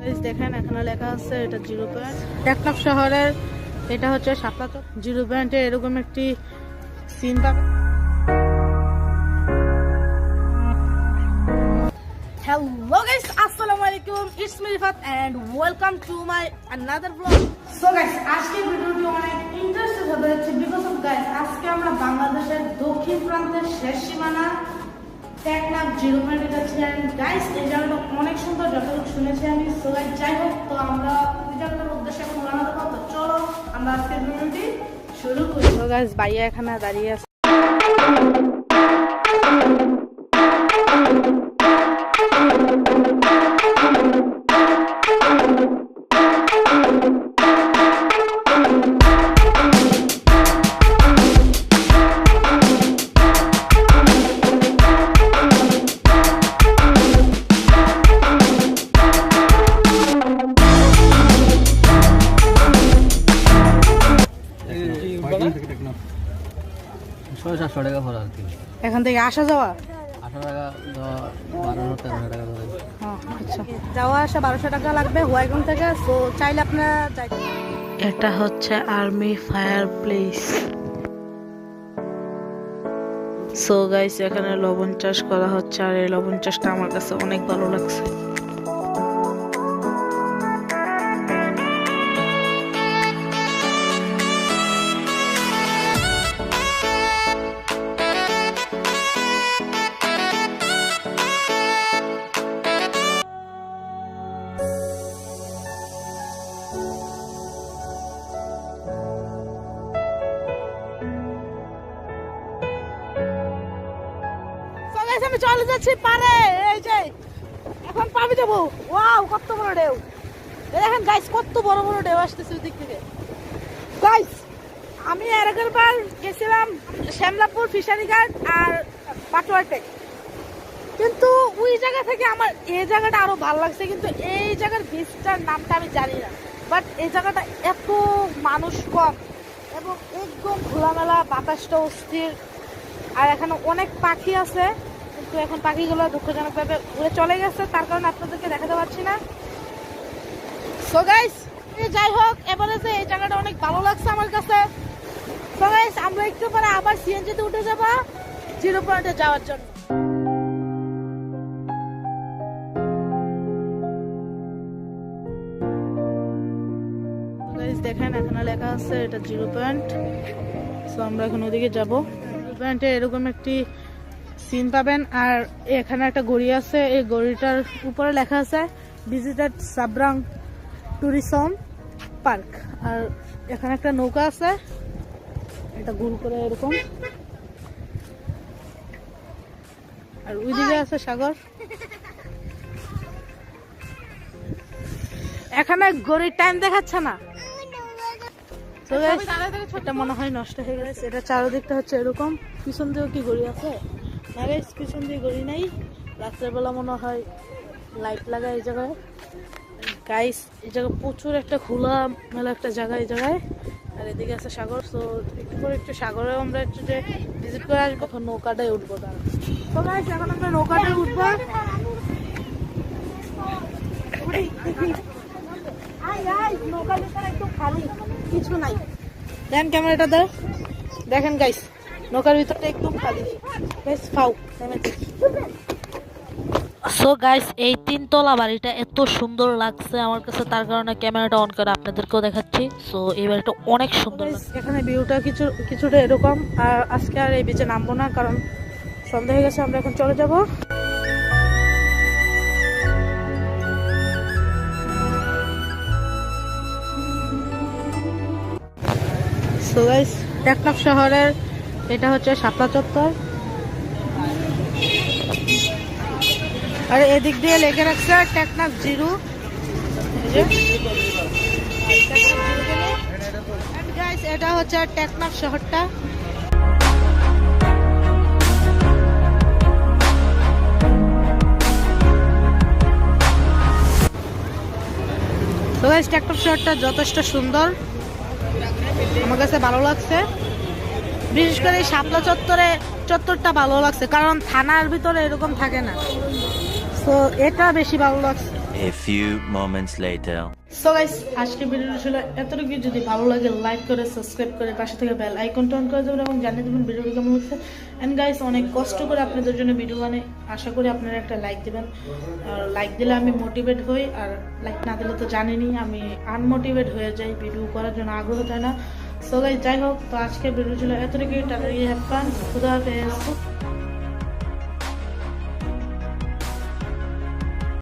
Guys, দেখেন এখানে লেখা আছে এটা জিরো পয়েন্ট টেকটক শহরের এটা হচ্ছে শাপলা চক। জিরো পয়েন্টে এরকম একটি সিন পাবে। হ্যালো গাইস আসসালামু আলাইকুম it's me Rifat and welcome to my another blog so guys আজকের ভিডিওটি অনেক ইন্টারেস্টিং হতে যাচ্ছে বিকজ অফ গাইস আজকে আমরা বাংলাদেশের দক্ষিণ প্রান্তের শেষ সীমানা টেকনাফ জিরো পয়েন্টে এন্ড গাইস এই জায়গাটা অনেক সুন্দর, যতটুকু শুনেছি আমি। সো গাইস যাই হোক, তো আমরা এই জায়গাটার উদ্দেশ্যে এখন রওনা দেবো। তো চলো, আমরা আজকের ভিডিওটি শুরু করি। গাইস বাইয়া এখানে দাঁড়িয়ে আছে। ছয় সাতশো টাকা ভরা আর কি। এখান থেকে আসা যাওয়া? আচ্ছা। যাওয়া আসা বারোশো টাকা লাগবে হুয়াইগং থেকে তো চাইলে আপনারা যাই- এটা হচ্ছে army fire place. So guys এখানে লবণ চাষ করা হচ্ছে আর এই লবণ চাষটা আমার কাছে অনেক ভালো লাগছে। So আমি চলে যাচ্ছি, পারে। এই যে, এখন পাবি যাব ওয়াও, কত বড় ঢেউ। দেখেন গাইস কত বড় বড় ঢেউ আসতেছে ওই দিক থেকে। গাইস আমি এর আগের গেছিলাম শ্যামলাপুর ফিশারি ঘাট আর পাটোয়ারটেক কিন্তু ওই জায়গা থেকে আমার এই জায়গাটা আরও ভালো লাগছে, কিন্তু এই জায়গার বীজটার নামটা আমি জানি না। বাট এই জায়গাটা এত মানুষ কম এবং একদম খোলামেলা বাতাসটা অস্থির। আর এখানে অনেক পাখি আছে। কিন্তু এখন পাখিগুলো দুঃখজনক দুঃখজনকভাবে উড়ে চলে গেছে, তার কারণে আপনাদেরকে দেখাতে পারছি না। যাই হোক এবারে যে এই জায়গাটা অনেক ভালো লাগছে আমার কাছে। আমরা একটু পরে আবার সিএনজিতে উঠে যাব জিরো পয়েন্টে যাওয়ার জন্য। দেখেন, এখানে লেখা আছে এটা জিরো পয়েন্ট। সো আমরা এখন ওদিকে যাব। জিরো পয়েন্টে এরকম একটি সিন পাবেন। আর এখানে একটা গড়ি আছে। এই গড়িটার উপরে লেখা আছে ভিজিটেড সাবরাং ট্যুরিজম পার্ক আর এখানে একটা নৌকা আছে। এটা গোল করে এরকম। আর ওইদিকে আছে সাগর। এখানে গড়ির টাইম দেখাচ্ছে না। তো এটা মনে হয় নষ্ট হয়ে গেছে। এটা চারদিকটা হচ্ছে এরকম। পিছন দিয়েও কি গড়ি আছে? Guys, পিছন দিয়ে গড়ি নাই। রাত্রের বেলা মনে হয় লাইট লাগায় এই জায়গায়। গাইস এই জায়গায় প্রচুর একটা খোলা মেলা একটা জায়গা এই জায়গায়। আর এদিকে আছে সাগর তো একটু পরে একটু সাগরে আমরা একটু যে ভিজিট করে আসব তখন নৌকাটায় উঠবো তার। তো গাইস এখন আমরা নৌকাটায় উঠবো। খালি, কিছু নাই। দেন ক্যামেরাটা দাও। দেখেন গাইস নৌকার ভিতরটা একদম খালি। গাইস ফাউ সো গাইস এই তিনতলা বাড়িটা এত সুন্দর লাগছে আমার কাছে তার কারণে ক্যামেরাটা অন করে আপনাদেরকেও দেখাচ্ছি। সো এই বাড়িটা অনেক সুন্দর এখানে ভিউটা কিছু কিছুটা এরকম আর আজকে আর এই বিচে নামবো না কারণ সন্ধ্যা হয়ে গেছে আমরা এখন চলে যাব। সো গাইস টেকনাফ শহরের এটা হচ্ছে শাপলা চত্বর। আর এদিক দিয়ে লেগে রাখছে টেকনাফ জিরো। এটা হচ্ছে টেকনাফ শহরটা। তো গাইস টেকনাফ শহরটা যথেষ্ট সুন্দর। আমার কাছে ভালো লাগছে। বিশেষ করে এই শাপলা চত্বরে চত্বরটা ভালো লাগছে কারণ থানার ভিতরে এরকম থাকে না। তো এটা বেশি ভালো লাগছে। A few moments later. So guys আজকে ভিডিওটা ছিল এতটুকু যদি ভালো লাগে লাইক করে সাবস্ক্রাইব করে পাশে থেকে বেল আইকনটা অন করে দেবেন এবং জানিয়ে দেবেন ভিডিওটি কেমন লাগছে এন্ড গাইস অনেক কষ্ট করে আপনাদের জন্য ভিডিও বানাই। আশা করি আপনারা একটা লাইক দিবেন। আর লাইক দিলে আমি মোটিভেট হই। আর লাইক না দিলে তো জানেনই আমি আনমোটিভেট হয়ে যাই। ভিডিও করার জন্য আগ্রহ থাকে না। সো গাইজ যাই হোক তো আজকে ভিডিও ছিল এতটুকু টাটা হ্যাপান খুদা হাফেজ।